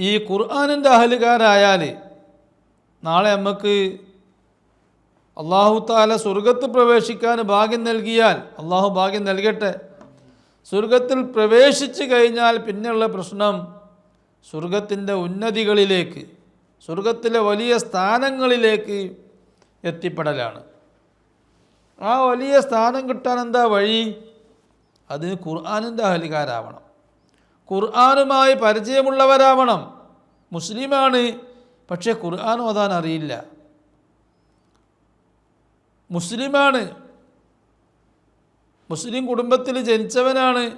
ഈ ഖുർആാനിന്റെ അഹലുകാരായാൽ നാളെ നമുക്ക് അള്ളാഹു താല സ്വർഗത്ത് പ്രവേശിക്കാൻ ഭാഗ്യം നൽകിയാൽ അള്ളാഹു ഭാഗ്യം നൽകട്ടെ. സ്വർഗത്തിൽ പ്രവേശിച്ചു കഴിഞ്ഞാൽ പിന്നെയുള്ള പ്രശ്നം സ്വർഗത്തിന്റെ ഉന്നതികളിലേക്ക് സ്വർഗത്തിലെ വലിയ സ്ഥാനങ്ങളിലേക്ക് എത്തിപ്പെടലാണ്. ആ വലിയ സ്ഥാനം കിട്ടാൻ എന്താ വഴി? അതിന് ഖുർആാനിന്റെ അഹലികാരാവണം. ഖുർആാനുമായി പരിചയമുള്ളവരാവണം. മുസ്ലിമാണ്. പക്ഷേ ഖുർആൻ ഓതാൻ അറിയില്ല. മുസ്ലിമാണ്. മുസ്ലിം കുടുംബത്തിൽ ജനിച്ചവനാണ്.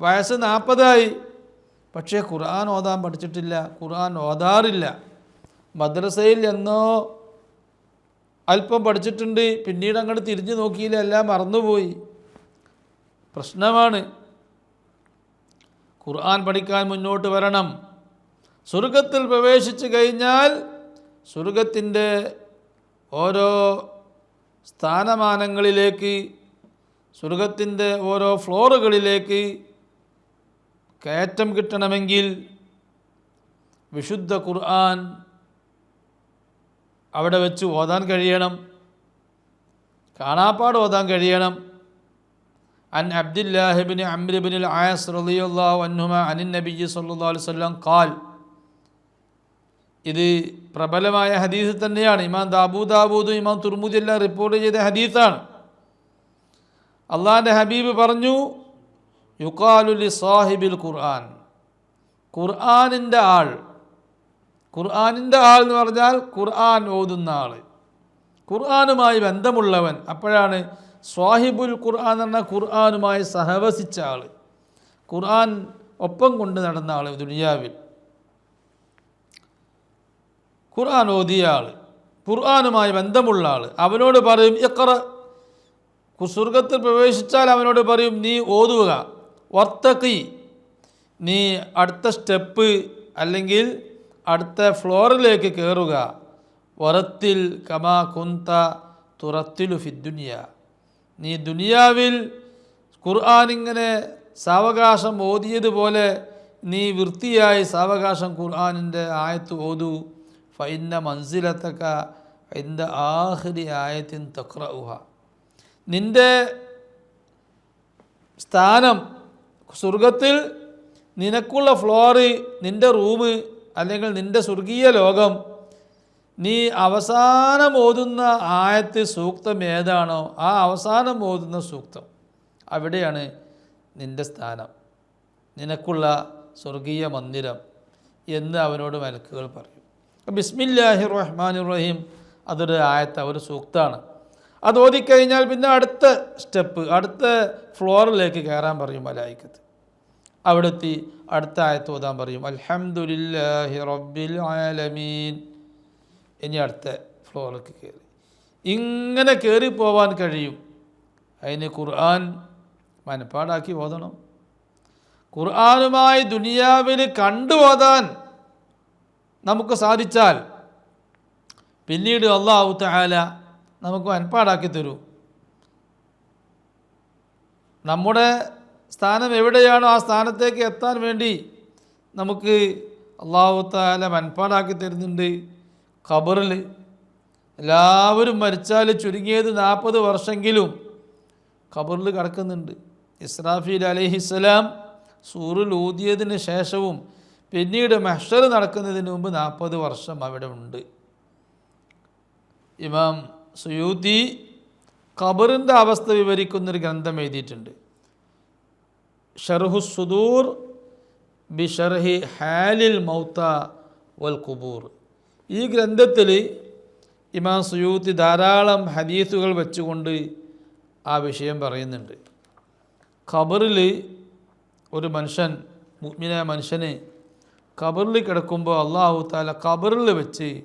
വയസ്സ് നാൽപ്പതായി. പക്ഷേ ഖുർആൻ ഓതാൻ പഠിച്ചിട്ടില്ല. ഖുർആൻ ഓതാറില്ല. മദ്രസയിൽ എന്നോ അല്പം പഠിച്ചിട്ടുണ്ട്. പിന്നീട് അങ്ങോട്ട് തിരിഞ്ഞു നോക്കിയില്ല. എല്ലാം മറന്നുപോയി. പ്രശ്നമാണ്. ഖുർആൻ പഠിക്കാൻ മുന്നോട്ട് വരണം. സ്വർഗത്തിൽ പ്രവേശിച്ചു കഴിഞ്ഞാൽ സ്വർഗത്തിന്റെ ഓരോ സ്ഥാനമാനങ്ങളിലേക്ക് സ്വർഗത്തിന്റെ ഓരോ ഫ്ലോറുകളിലേക്ക് കയറ്റം കിട്ടണമെങ്കിൽ വിശുദ്ധ ഖുർആൻ അവിടെ വെച്ച് ഓതാൻ കഴിയണം. കാണാപ്പാട് ഓതാൻ കഴിയണം. അൻ العاص رضي الله عنهما عن النبي صلى الله عليه وسلم قال ഇത് പ്രബലമായ ഹദീസ് തന്നെയാണ്. ഇമാം ദാബൂദാബൂദും ഇമാം തുർമുദി എല്ലാം റിപ്പോർട്ട് ചെയ്ത ഹദീസാണ്. അള്ളാഹിന്റെ ഹബീബ് പറഞ്ഞു യുക്കാലുലി സാഹിബിൽ ഖുർആൻ. ഖുർആാനിന്റെ ആൾ ഖുർആാനിന്റെ ആൾ എന്ന് പറഞ്ഞാൽ ഖുർആൻ ഓതുന്ന ആൾ ഖുർആാനുമായി ബന്ധമുള്ളവൻ. അപ്പോഴാണ് സ്വാഹിബുൽ ഖുർആൻ എന്ന ഖുർആാനുമായി സഹവസിച്ച ആൾ ഖുർആൻ ഒപ്പം കൊണ്ട് നടന്ന ആൾ ദുനിയാവിൽ. ഖുർആൻ ഓതിയ ആൾ ഖുർആാനുമായി ബന്ധമുള്ള ആൾ അവനോട് പറയും ഇക്കറ സ്വർഗത്തിൽ പ്രവേശിച്ചാൽ അവനോട് പറയും നീ ഓതുക. വർത്തക്കി നീ അടുത്ത സ്റ്റെപ്പ് അല്ലെങ്കിൽ അടുത്ത ഫ്ലോറിലേക്ക് കയറുക വറത്തിൽ കമാ കുന്ത തുറത്തിലു ഫിദ്ദുനിയ നീ ദുനിയാവിൽ ഖുർആൻ ഇങ്ങനെ സാവകാശം ഓതിയതുപോലെ നീ വൃത്തിയായി സാവകാശം ഖുർആാനിന്റെ ആയത്ത് ഓതു. ഫൈന്ന മൻസിലത്തക്ക എന്റെ ആഹരി ആയത്തിൻ തക്ര ഊഹ നിന്റെ സ്ഥാനം സ്വർഗത്തിൽ നിനക്കുള്ള ഫ്ലോറ് നിന്റെ റൂം അല്ലെങ്കിൽ നിന്റെ സ്വർഗീയ ലോകം നീ അവസാനം ഓതുന്ന ആയത്ത് സൂക്തം ഏതാണോ ആ അവസാനം ഓതുന്ന സൂക്തം അവിടെയാണ് നിന്റെ സ്ഥാനം. നിനക്കുള്ള സ്വർഗീയ മന്ദിരം എന്ന് അവനോട് മലക്കുകൾ പറയും. ബിസ്മില്ലാഹി റഹ്മാൻ റഹീം അതൊരു ആയത്ത് ഒരു സൂക്താണ് അത് ഓതിക്കഴിഞ്ഞാൽ പിന്നെ അടുത്ത സ്റ്റെപ്പ് അടുത്ത ഫ്ലോറിലേക്ക് കയറാൻ പറയും മലായിക്കത്ത്. അവിടെത്തി അടുത്ത ആയത്ത് ഓതാൻ പറയും അലഹമുല്ലാഹി റബ്ബിൽ ആലമീൻ. ഇനി അടുത്ത ഫ്ലോറിലേക്ക് കയറി. ഇങ്ങനെ കയറി പോവാൻ കഴിയും. അതിന് ഖുർആൻ മനപ്പാടാക്കി ഓതണം. ഖുർആാനുമായി ദുനിയാവിൽ കണ്ടു ഓതാൻ നമുക്ക് സാധിച്ചാൽ പിന്നീട് അള്ളാഹു തആല നമുക്ക് മനപ്പാടാക്കി തരൂ. നമ്മുടെ സ്ഥാനം എവിടെയാണോ ആ സ്ഥാനത്തേക്ക് എത്താൻ വേണ്ടി നമുക്ക് അള്ളാഹു താല മനപ്പാടാക്കി തരുന്നുണ്ട്. ഖബറിൽ എല്ലാവരും മരിച്ചാൽ ചുരുങ്ങിയത് നാൽപ്പത് വർഷമെങ്കിലും ഖബറിൽ കിടക്കുന്നുണ്ട്. ഇസ്രാഫീൽ അലഹിസ്സലാം സൂറിൽ ഊതിയതിന് ശേഷവും പിന്നീട് മെഷർ നടക്കുന്നതിന് മുമ്പ് നാൽപ്പത് വർഷം അവിടെ ഉണ്ട്. ഇമാം സുയൂത്തി ഖബറിന്റെ അവസ്ഥ വിവരിക്കുന്നൊരു ഗ്രന്ഥം എഴുതിയിട്ടുണ്ട്. ഷർഹു സുദൂർ ബി ഷർഹി ഹാലിൽ മൗത്ത വൽ കുബൂർ ഈ ഗ്രന്ഥത്തിൽ ഇമാം സുയൂത്തി ധാരാളം ഹദീസുകൾ വെച്ചുകൊണ്ട് ആ വിഷയം പറയുന്നുണ്ട്. ഖബറിൽ ഒരു മനുഷ്യൻ മുഗ്മിനായ മനുഷ്യന് ഖബറിൽ കിടക്കുമ്പോൾ അള്ളാഹു താല ഖബറിൽ വെച്ച്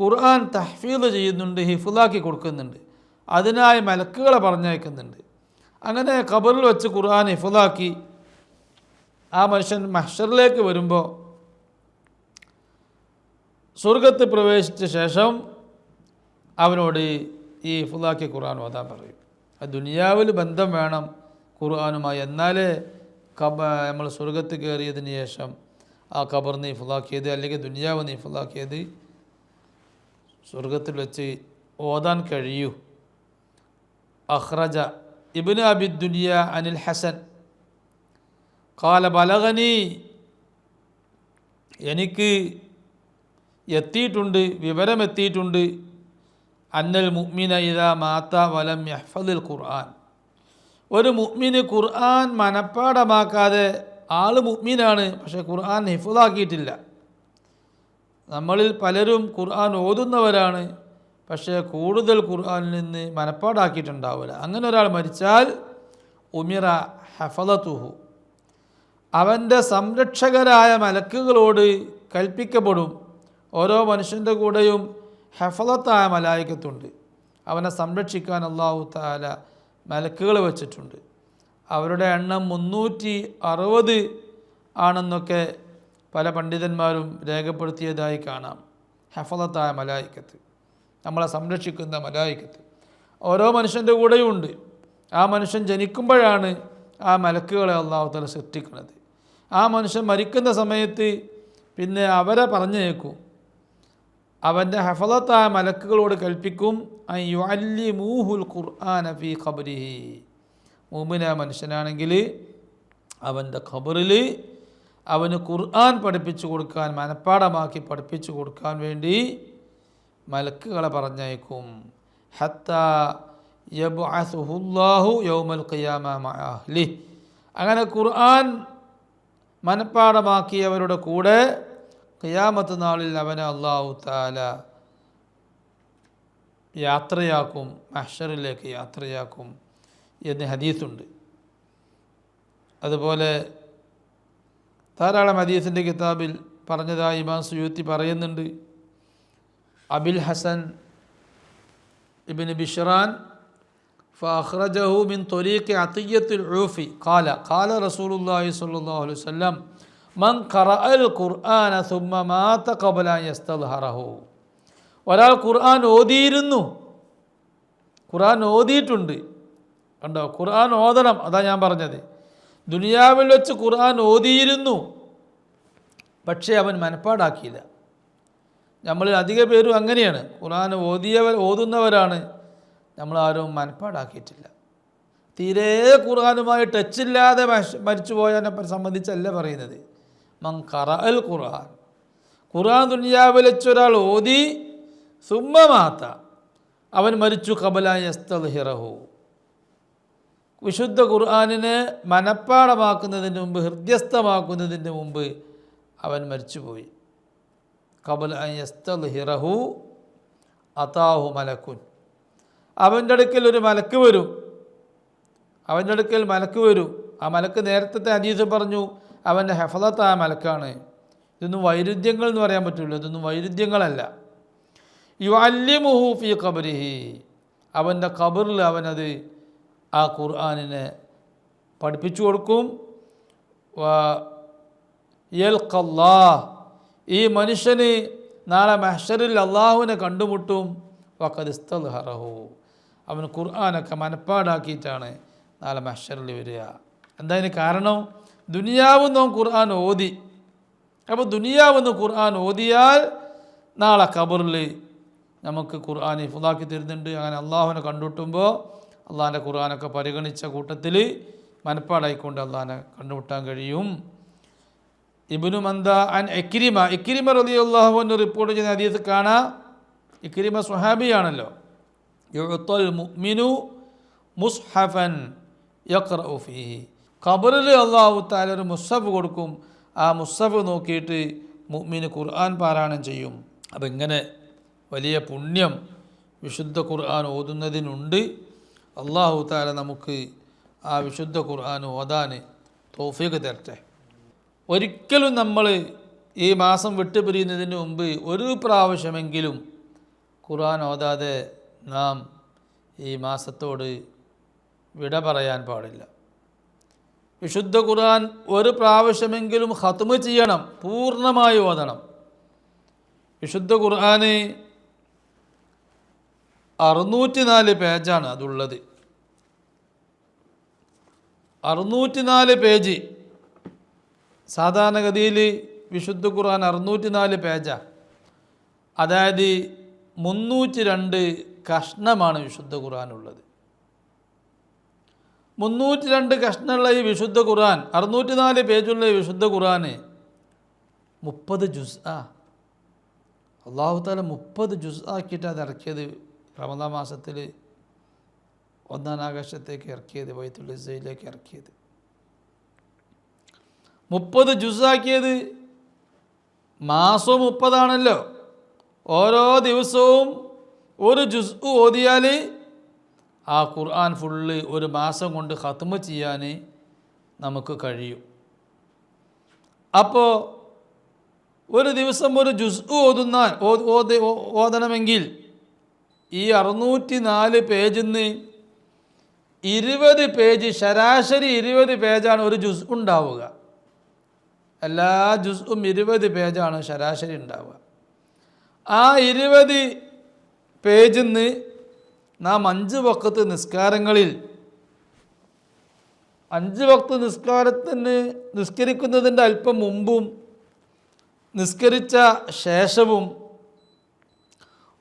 ഖുർആൻ തഹ്ഫീദ് ചെയ്യുന്നുണ്ട് ഹിഫുലാക്കി കൊടുക്കുന്നുണ്ട് അതിനായി മലക്കുകളെ പറഞ്ഞയക്കുന്നുണ്ട്. അങ്ങനെ ഖബറിൽ വെച്ച് ഖുർആൻ ഹിഫുലാക്കി ആ മനുഷ്യൻ മഹ്ഷറിലേക്ക് വരുമ്പോൾ സ്വർഗത്ത് പ്രവേശിച്ച ശേഷം അവനോട് ഈ ഫുലാക്കി ഖുർആൻ ഓതാൻ പറയും. ദുനിയാവിൽ ബന്ധം വേണം ഖുർആാനുമായി. എന്നാലേ കബ നമ്മൾ സ്വർഗത്ത് കയറിയതിന് ശേഷം ആ ഖബർ നീ ഫുലാക്കിയത് അല്ലെങ്കിൽ ദുനിയാവ് നീ ഫുലാക്കിയത് സ്വർഗത്തിൽ വെച്ച് ഓതാൻ കഴിയൂ. അഹ്റജ ഇബിന് അബി ദുനിയ അനിൽ ഹസൻ. കാല ബലഗനി എനിക്ക് എത്തിയിട്ടുണ്ട് വിവരമെത്തിയിട്ടുണ്ട്. അന്നൽ മുഅ്മിന ഇത മാത്ത വലം യഹ്ഫദിൽ ഖുർആൻ. ഒരു മുഅ്മിന് ഖുർആൻ മനഃപ്പാടമാക്കാതെ ആൾ മുഅ്മിനാണ് പക്ഷേ ഖുർആൻ ഹിഫുദാക്കിയിട്ടില്ല നമ്മളിൽ പലരും ഖുർആൻ ഓതുന്നവരാണ് പക്ഷേ കൂടുതൽ ഖുർആനിൽ നിന്ന് മനഃപ്പാടാക്കിയിട്ടുണ്ടാവില്ല. അങ്ങനെ ഒരാൾ മരിച്ചാൽ ഉമിറ ഹഫലത്തുഹു അവന്റെ സംരക്ഷകരായ മലക്കുകളോട് കൽപ്പിക്കപ്പെടും. ഓരോ മനുഷ്യന്റെ കൂടെയും ഹെഫലത്തായ മലായിക്കത്തുണ്ട് അവനെ സംരക്ഷിക്കാൻ അള്ളാഹു താല മലക്കുകൾ വെച്ചിട്ടുണ്ട്. അവരുടെ എണ്ണം മുന്നൂറ്റി അറുപത് ആണെന്നൊക്കെ പല പണ്ഡിതന്മാരും രേഖപ്പെടുത്തിയതായി കാണാം. ഹെഫലത്തായ മലായിക്കത്ത് നമ്മളെ സംരക്ഷിക്കുന്ന മലായിക്കത്ത് ഓരോ മനുഷ്യന്റെ കൂടെയും ഉണ്ട്. ആ മനുഷ്യൻ ജനിക്കുമ്പോഴാണ് ആ മലക്കുകളെ അള്ളാഹു താല സൃഷ്ടിക്കുന്നത്. ആ മനുഷ്യൻ മരിക്കുന്ന സമയത്ത് പിന്നെ അവരെ പറഞ്ഞേക്കും. അവന്റെ ഹഫലത്തായ മലക്കുകളോട് കൽപ്പിക്കും. യുഅല്ലി മൂഹുൽ ഖുർആൻ ഫി ഖബരിഹി. മൂമിന മനുഷ്യനാണെങ്കിൽ അവന്റെ ഖബറിൽ അവന് ഖുർആൻ പഠിപ്പിച്ചു കൊടുക്കാൻ മനഃപ്പാടമാക്കി പഠിപ്പിച്ചു കൊടുക്കാൻ വേണ്ടി മലക്കുകളെ പറഞ്ഞയക്കും. ഹത്ത യബ്അസുഹുല്ലാഹു യൗമൽ ഖിയാമ അങ്ങനെ ഖുർആൻ മനഃപ്പാടമാക്കിയവരുടെ കൂടെ ഖിയാമത്ത് നാളിൽ അവനെ അള്ളാഹു താല യാത്രയാക്കും മഹ്ഷറിലേക്ക് യാത്രയാക്കും എന്ന് ഹദീസുണ്ട് അതുപോലെ ധാരാളം ഹദീസിൻ്റെ കിതാബിൽ പറഞ്ഞതായി ഇമാം സുയൂത്തി പറയുന്നുണ്ട് അബിൽ ഹസൻ ഇബിൻ ബിഷ്റാൻ فأخرجه من طريق عطية العوفي قال قال رسول الله صلى الله عليه وسلم മൻ ഖറ അൽ ഖുർആന ഒരാൾ ഖുർആൻ ഓതിയിരുന്നു. ഖുർആൻ ഓതിയിട്ടുണ്ട്. കണ്ടോ? ഖുർആൻ ഓതണം. അതാ ഞാൻ പറഞ്ഞത്. ദുനിയാവിൽ വെച്ച് ഖുർആൻ ഓതിയിരുന്നു. പക്ഷേ അവൻ മനപ്പാടാക്കിയില്ല. നമ്മളിൽ അധിക പേരും അങ്ങനെയാണ്. ഖുർആൻ ഓതിയവർ ഓതുന്നവരാണ്. നമ്മളാരും മനപ്പാടാക്കിയിട്ടില്ല. തീരെ ഖുർആാനുമായി ടച്ചില്ലാതെ മരിച്ചുപോയതിനെ സംബന്ധിച്ചല്ല പറയുന്നത്. മൻ ഖറ അൽ ഖുർആൻ. ഖുർആൻ ദുനിയാവിൽ വെച്ചൊരാൾ ഓതി സുമ്മമാത്ത അവൻ മരിച്ചു കബല യസ്തൽഹിറഹു വിശുദ്ധ ഖുർആാനിനെ മനപ്പാടമാക്കുന്നതിന് മുമ്പ് ഹൃദ്യസ്ഥമാക്കുന്നതിന് മുമ്പ് അവൻ മരിച്ചുപോയി. കബൽ യസ്തൽഹിറഹു അതാഹു മലക്കുൻ. അവന്റെ അടുക്കൽ ഒരു മലക്ക് വരും. അവന്റെ അടുക്കൽ മലക്ക് വരും. ആ മലക്ക് നേരത്തെ അനീസ് പറഞ്ഞു അവന്റെ ഹെഫലത്ത് ആ മലക്കാണ്. ഇതൊന്നും വൈരുദ്ധ്യങ്ങൾ എന്ന് പറയാൻ പറ്റില്ല ഇതൊന്നും വൈരുദ്ധ്യങ്ങളല്ല. യു അല്യമുഹു ഫി കബരിഹി അവന്റെ കബറിൽ അവനത് ആ ഖുർആാനിനെ പഠിപ്പിച്ചു കൊടുക്കും. യൽക്കല്ലാ ഈ മനുഷ്യന് നാളെ മെഹ്ഷറിൽ അള്ളാഹുവിനെ കണ്ടുമുട്ടും. വക്കദിസ്തൽഹറഹു അവൻ ഖുർആാനൊക്കെ മനപ്പാടാക്കിയിട്ടാണ് നാളെ മെഹ്ഷറിൽ വരിക. എന്താ കാരണം? ദുനിയാവെന്നും ഖുർആൻ ഓതി. അപ്പോൾ ദുനിയാവെന്ന് ഖുർആൻ ഓതിയാൽ നാളെ ഖബറിൽ നമുക്ക് ഖുർആൻ ഇഫുദാക്കി തരുന്നുണ്ട്. അങ്ങനെ അള്ളാഹുവിനെ കണ്ടുമുട്ടുമ്പോൾ അള്ളാഹിന്റെ ഖുർആാനൊക്കെ പരിഗണിച്ച കൂട്ടത്തിൽ മനപ്പാടായിക്കൊണ്ട് അള്ളാഹിനെ കണ്ടുമുട്ടാൻ കഴിയും. ഇബിനു മന്ദ അൻ എക്കിരിമ എക്കിരിമ റലി അള്ളാഹുവിന്റെ റിപ്പോർട്ട് ചെയ്യുന്ന ഹദീസ് കാണാം. ഇക്കിരിമ സുഹാബിയാണല്ലോ യുഹത്തൽ മുഅ്മിനു മുസ്ഹഫൻ യഖ്റഉ ഫീഹി. ഖബറിൽ അള്ളാഹു താല ഒരു മുസ്ഹഫ് കൊടുക്കും. ആ മുസ്ഹഫ് നോക്കിയിട്ട് മുഅ്മിന് ഖുർആൻ പാരായണം ചെയ്യും. അപ്പം ഇങ്ങനെ വലിയ പുണ്യം വിശുദ്ധ ഖുർആൻ ഓതുന്നതിനുണ്ട്. അള്ളാഹു താല നമുക്ക് ആ വിശുദ്ധ ഖുർആൻ ഓതാൻ തോഫീക്ക് തരട്ടെ. ഒരിക്കലും നമ്മൾ ഈ മാസം വിട്ടുപിരിയുന്നതിന് മുമ്പ് ഒരു പ്രാവശ്യമെങ്കിലും ഖുർആൻ ഓതാതെ നാം ഈ മാസത്തോട് വിട പറയാൻ പാടില്ല. വിശുദ്ധ ഖുർആൻ ഒരു പ്രാവശ്യമെങ്കിലും ഹത്മ ചെയ്യണം പൂർണമായി ഓതണം. വിശുദ്ധ ഖുർആന് അറുന്നൂറ്റി നാല് പേജാണ് അതുള്ളത്. അറുന്നൂറ്റി നാല് പേജ്. സാധാരണഗതിയിൽ വിശുദ്ധ ഖുർആൻ അറുന്നൂറ്റി നാല് പേജാ. അതായത് മുന്നൂറ്റി രണ്ട് കഷ്ണമാണ് വിശുദ്ധ ഖുർആൻ ഉള്ളത് മുന്നൂറ്റി രണ്ട് കഷ്ണമുള്ള ഈ വിശുദ്ധ ഖുർആൻ അറുന്നൂറ്റി നാല് പേജുള്ള ഈ വിശുദ്ധ ഖുർആന് മുപ്പത് ജുസ് ആ അള്ളാഹു താല മുപ്പത് ജുസ് ആക്കിയിട്ട് അത് ഇറക്കിയത്. റമദാ മാസത്തിൽ ഒന്നാം ആകാശത്തേക്ക് ഇറക്കിയത് വൈത്തുള്ളിസയിലേക്ക് ഇറക്കിയത്. മുപ്പത് ജുസാക്കിയത് മാസവും മുപ്പതാണല്ലോ. ഓരോ ദിവസവും ഒരു ജുസ് ഓതിയാൽ ആ ഖുർആൻ ഫുള്ള് ഒരു മാസം കൊണ്ട് ഖത്മ ചെയ്യാൻ നമുക്ക് കഴിയും. അപ്പോൾ ഒരു ദിവസം ഒരു ജുസ് ഓതുന്നാൽ ഓതണമെങ്കിൽ ഈ അറുന്നൂറ്റി നാല് പേജിൽ നിന്ന് ഇരുപത് പേജ് ശരാശരി ഇരുപത് പേജാണ് ഒരു ജുസ് ഉണ്ടാവുക. എല്ലാ ജുസും ഇരുപത് പേജാണ് ശരാശരി ഉണ്ടാവുക. ആ ഇരുപത് പേജിൽ നിന്ന് നാം അഞ്ച് വക്കത്ത് നിസ്കാരങ്ങളിൽ അഞ്ച് വക്ത് നിസ്കാരത്തിന് നിസ്കരിക്കുന്നതിന്റെ അല്പം മുമ്പും നിസ്കരിച്ച ശേഷവും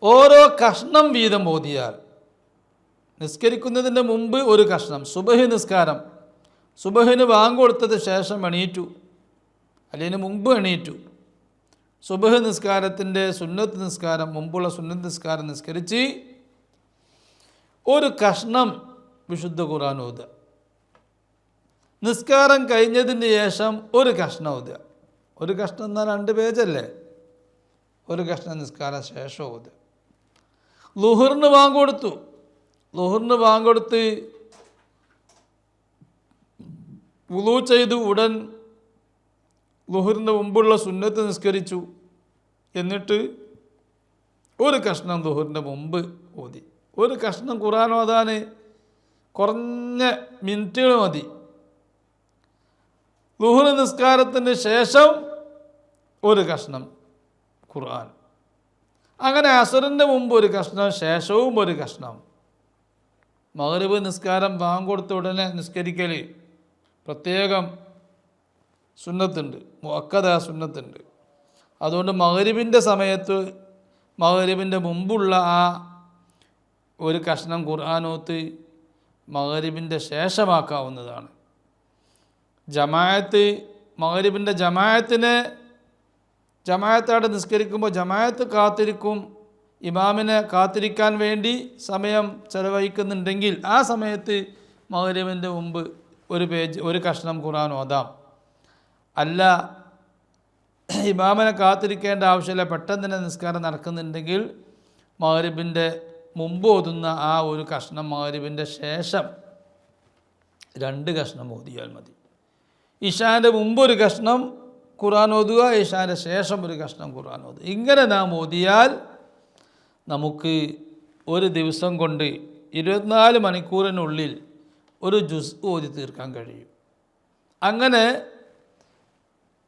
ഓരോ കഷ്ണം വീതം ഓതിയാൽ നിസ്കരിക്കുന്നതിന്റെ മുമ്പ് ഒരു കഷ്ണം സുബഹി നിസ്കാരം സുബഹിന് വാങ്കൊടുത്തത് ശേഷം എണീറ്റു അല്ലെങ്കിൽ മുമ്പ് എണീറ്റു. സുബഹ് നിസ്കാരത്തിന്റെ സുന്നത്ത് നിസ്കാരം മുമ്പുള്ള സുന്നത്ത് നിസ്കാരം നിസ്കരിച്ച് ഒരു കഷ്ണം വിശുദ്ധ ഖുർആൻ ഓതുക. നിസ്കാരം കഴിഞ്ഞതിന് ശേഷം ഒരു കഷ്ണം ഓതുക. ഒരു കഷ്ണം എന്നാൽ രണ്ട് പേജല്ലേ ഒരു കഷ്ണം നിസ്കാര ശേഷം ഓതുക. ലുഹറിന് വാങ്ങൊടുത്തു ലുഹറിന് വാങ്ങൊടുത്ത് വുളു ചെയ്തു. ഉടൻ ലുഹറിന് മുമ്പുള്ള സുന്നത്ത് നിസ്കരിച്ചു. എന്നിട്ട് ഒരു കഷ്ണം ലുഹറിന്റെ മുമ്പ് ഓതി. ഒരു കഷ്ണം ഖുറാൻ ഓതാൻ കുറഞ്ഞ മിനിറ്റുകൾ മതി. ലുഹുർ നിസ്കാരത്തിന് ശേഷം ഒരു കഷ്ണം ഖുർആൻ. അങ്ങനെ അസുറിന്റെ മുമ്പ് ഒരു കഷ്ണം ശേഷവും ഒരു കഷ്ണം. മകരവ് നിസ്കാരം ബാങ്ക് കൊടുത്ത ഉടനെ നിസ്കരിക്കൽ പ്രത്യേകം സുന്നത്തുണ്ട്. മുക്കത സുന്നത്തുണ്ട്. അതുകൊണ്ട് മകരുവിന്റെ സമയത്ത് മകരുവിന്റെ മുമ്പുള്ള ആ ഒരു കഷ്ണം ഖുർആാനോത്ത് മഹരിബിന്റെ ശേഷമാക്കാവുന്നതാണ്. ജമായത്ത് മഹരിബിന്റെ ജമായത്തിനെ ജമായത്തായിട്ട് നിസ്കരിക്കുമ്പോൾ ജമായത്ത് കാത്തിരിക്കും ഇമാമിനെ കാത്തിരിക്കാൻ വേണ്ടി സമയം ചെലവഴിക്കുന്നുണ്ടെങ്കിൽ ആ സമയത്ത് മഹരിബിന്റെ മുമ്പ് ഒരു പേജ് ഒരു കഷ്ണം ഖുർആൻ ഓതാം. അല്ല ഇമാമിനെ കാത്തിരിക്കേണ്ട ആവശ്യമില്ല പെട്ടെന്ന് തന്നെ നിസ്കാരം നടക്കുന്നുണ്ടെങ്കിൽ മകരബിന്റെ മുമ്പ് ഓതുന്ന ആ ഒരു കഷ്ണം മാരിവിന്റെ ശേഷം രണ്ട് കഷ്ണം ഓതിയാൽ മതി. ഇഷാന്റെ മുമ്പ് ഒരു കഷ്ണം ഖുർആൻ ഓതുക ഇഷാന്റെ ശേഷം ഒരു കഷ്ണം ഖുർആൻ ഓതുക. ഇങ്ങനെ നാം ഓതിയാൽ നമുക്ക് ഒരു ദിവസം കൊണ്ട് ഇരുപത്തിനാല് മണിക്കൂറിനുള്ളിൽ ഒരു ജുസ് ഓതി തീർക്കാൻ കഴിയും. അങ്ങനെ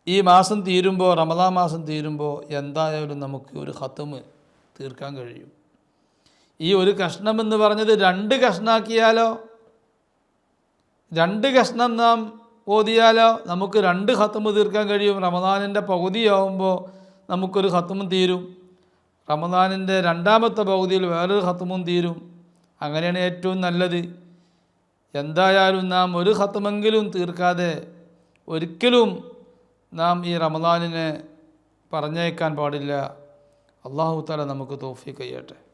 ഈ മാസം തീരുമ്പോൾ റമദാ മാസം തീരുമ്പോൾ എന്തായാലും നമുക്ക് ഒരു ഹത്തമ് തീർക്കാൻ കഴിയും. ഈ ഒരു കഷ്ണം എന്ന് പറഞ്ഞത് രണ്ട് കഷ്ണാക്കിയാലോ? രണ്ട് കഷ്ണം നാം ഓതിയാലോ? നമുക്ക് രണ്ട് ഹത്തമ് തീർക്കാൻ കഴിയും. റമദാനിന്റെ പകുതിയാവുമ്പോൾ നമുക്കൊരു ഹത്തമും തീരും. റമദാനിന്റെ രണ്ടാമത്തെ പകുതിയിൽ വേറൊരു ഹത്തുമും തീരും. അങ്ങനെയാണ് ഏറ്റവും നല്ലത്. എന്തായാലും നാം ഒരു ഹത്തമെങ്കിലും തീർക്കാതെ ഒരിക്കലും നാം ഈ റമദാനിനെ പറഞ്ഞേക്കാൻ പാടില്ല. അള്ളാഹു തല നമുക്ക് തോഫി കയ്യട്ടെ